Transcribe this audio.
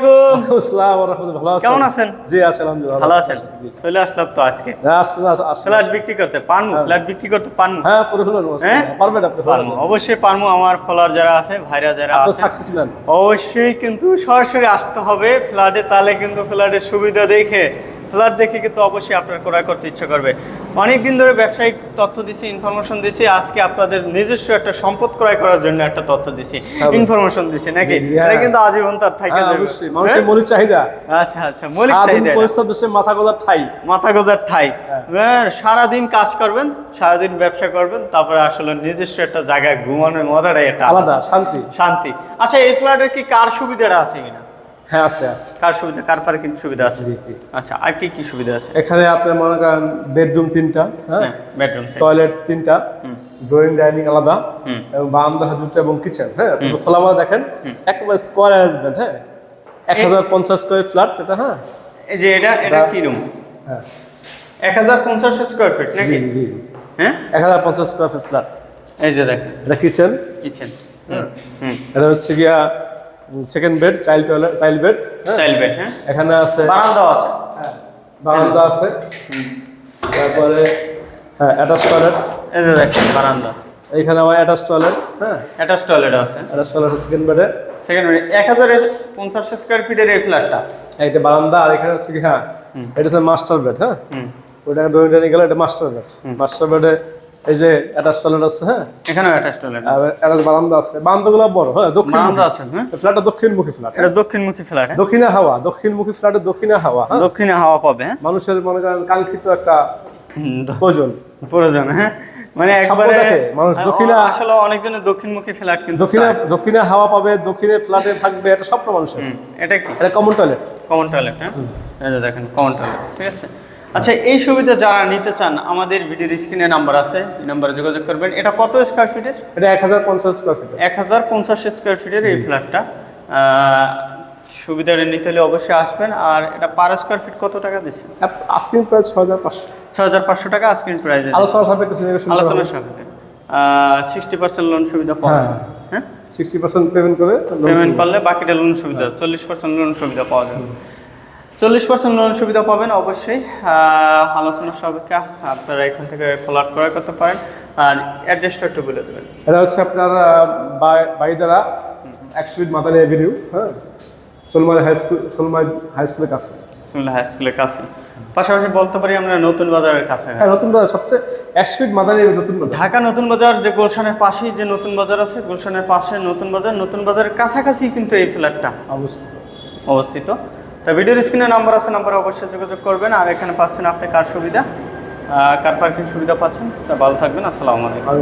আলাইকুম আসসালাম রাহমাতুল্লাহ। ভালো আছেন? কেমন আছেন? জি আছি আলহামদুলিল্লাহ ভালো আছেন চলে আসলাম তো আজকে হ্যাঁ, আসুন, আসুন, আসুন। ফ্ল্যাট বিক্রি করতে পারমু ফ্ল্যাট বিক্রি করতে পারমু হ্যাঁ পুরো হ্যাঁ? পারবেন আপনি পারমু অবশ্যই পারমু আমার ফলার যারা আছে ভাইরা যারা আছে সাকসেস অবশ্যই কিন্তু সরাসরি আসতে হবে ফ্ল্যাটে তাহলে কিন্তু ফ্ল্যাটের সুবিধা দেখে ফ্ল্যাট দেখে কিন্তু অবশ্যই আপনার ক্রয় করতে ইচ্ছা করবে। অনেক দিন ধরে ব্যবসায়িক তথ্য দিছি ইনফরমেশন দিছি আজকে আপনাদের নিজস্ব একটা সম্পদ ক্রয় করার জন্য একটা তথ্য দিছি। ইনফরমেশন দিছি নাকি? হ্যাঁ। এটা কিন্তু আজীবন তার থাকে হ্যাঁ যাবে। অবশ্যই। মানুষের হ্যাঁ? মৌলিক চাহিদা। আচ্ছা আচ্ছা মৌলিক চাহিদা মাথা গোজার ঠাই। মাথা গোজার ঠাই। হ্যাঁ। হ্যাঁ, সারাদিন কাজ করবেন সারাদিন ব্যবসা করবেন তারপরে আসলে নিজস্ব একটা জায়গায় ঘুমানোর মজাটাই একটা আলাদা শান্তি। শান্তি। আচ্ছা এই ফ্ল্যাটের কি কার সুবিধাটা আছে কিনা? হ্যাঁ আছে আছে। কার সুবিধা? কার পার্কিং সুবিধা আছে। আচ্ছা আর কি কি সুবিধা আছে? এখানে আপনি মনে করেন বেডরুম তিনটা হ্যাঁ? হ্যাঁ বেডরুম টয়লেট তিনটা। ড্রয়িং ডাইনিং আলাদা। এবং বারান্দা দুটো এবং কিচেন হ্যাঁ? তো খোলামেলা দেখেন একেবারে স্কোয়ার অ্যারেঞ্জমেন্ট হ্যাঁ? এক হাজার পঞ্চাশ স্কোয়ার ফ্ল্যাট এটা হ্যাঁ? এই যে এটা এটা কি রুম হ্যাঁ। এক হাজার পঞ্চাশ স্কোয়ার ফিট জি নাকি? জি হ্যাঁ? এক হাজার পঞ্চাশ স্কোয়ার ফিট ফ্ল্যাট এই যে দেখেন। এটা কিচেন কিচেন হুম হুম। এটা হচ্ছে গিয়া second bed child toilet child bed child bed হ্যাঁ। এখানে আছে বারান্দা আছে। হ্যাঁ বারান্দা আছে। তারপরে হ্যাঁ অ্যাটাচ টয়লেট এই যে দেখেন বারান্দা। এইখানে আমার অ্যাটাচ টয়লেট হ্যাঁ? অ্যাটাচ টয়লেট আছে। অ্যাটাচ টয়লেট সেকেন্ড বেডে সেকেন্ড এক হাজার পঞ্চাশ স্কোয়ার ফিটের এই ফ্ল্যাটটা এইটা বারান্দা আর এখানে হচ্ছে কি হ্যাঁ এটা হচ্ছে মাস্টার বেড হ্যাঁ? ওইটা ধরে টেনে গেলে এটা মাস্টার বেড মাস্টার বেডে এই যে অ্যাটাচ টয়লেট আছে হ্যাঁ? এখানেও অ্যাটাচ টয়লেট অ্যাটাচ বারান্দা আছে। বারান্দাগুলো বড় হ্যাঁ দক্ষিণ বারান্দা আছে হ্যাঁ। ফ্ল্যাটটা দক্ষিণমুখী ফ্ল্যাট এটা দক্ষিণমুখী ফ্ল্যাট দক্ষিণে হাওয়া দক্ষিণমুখী ফ্ল্যাটে দক্ষিণে হাওয়া হ্যাঁ। দক্ষিণে হাওয়া পাবে হ্যাঁ। মানুষের মনে করেন কাঙ্ক্ষিত একটা প্রয়োজন। প্রয়োজন হ্যাঁ। মানে একবারে মানুষ হ্যাঁ, দক্ষিণে- আসলে অনেকজনের দক্ষিণমুখী ফ্ল্যাট কিন্তু দক্ষিণে দক্ষিণে হাওয়া পাবে দক্ষিণে ফ্ল্যাটে থাকবে এটা স্বপ্ন মানুষের। এটা কি? এটা কমন টয়লেট কমন টয়লেট হ্যাঁ। এই দেখেন কমন টয়লেট ঠিক আছে? আচ্ছা এই সুবিধা যারা নিতে চান আমাদের ভিডিওর স্ক্রিনে নাম্বার আছে এই নাম্বারে যোগাযোগ করবেন। এটা কত স্কোয়ার ফিটের এটা এক হাজার পঞ্চাশ স্কোয়ার ফিট এক হাজার পঞ্চাশ স্কোয়ার ফিটের এই ফ্ল্যাটটা সুবিধাটা নিতে হলে অবশ্যই আসবেন। আর এটা পার স্কোয়ার ফিট কত টাকা দিচ্ছে আস্কিং প্রাইস ছয় হাজার পাঁচশো। ছ হাজার পাঁচশো টাকা আজকের প্রাইস আলোচনা সাপেক্ষে আলোচনার সাপেক্ষে। সিক্সটি পার্সেন্ট লোন সুবিধা পাওয়া। হ্যাঁ। সিক্সটি পার্সেন্ট পেমেন্ট করে পেমেন্ট করলে বাকিটা লোন সুবিধা চল্লিশ পার্সেন্ট লোন সুবিধা পাওয়া যাবে। চল্লিশ পার্সেন্ট লোন সুবিধা পাবেন অবশ্যই। আলোচনা সাপেক্ষে আপনারা এখান থেকে ফ্ল্যাট ক্রয় করতে পারেন। আর অ্যাড্রেসটা একটু বলে দেবেন। এটা হচ্ছে আপনার বাড়িদারা একশো ফিট মাদানি এভিনিউ হ্যাঁ? Solmai high school Solmai high স্কুলের কাছে। সুমিল্লা হাই স্কুলের কাছে। পাশাপাশি বলতে পারি আমরা নতুন বাজারের কাছে হ্যাঁ নতুন বাজার সবচেয়ে একশো ফিট মাদানি নতুন বাজার। ঢাকা নতুন বাজার যে গুলশানের পাশেই যে নতুন বাজার আছে গুলশানের পাশে নতুন বাজার নতুন বাজারের কাছাকাছি কিন্তু এই ফ্ল্যাটটা অবস্থিত। অবস্থিত। তা ভিডিওর স্ক্রিনে নাম্বার আছে, নাম্বারে অবশ্যই যোগাযোগ করবেন। আর এখানে পাচ্ছেন আপনি কার সুবিধা? কার পার্কিং সুবিধা পাচ্ছেন? তা ভালো থাকবেন, আসসালামু আলাইকুম।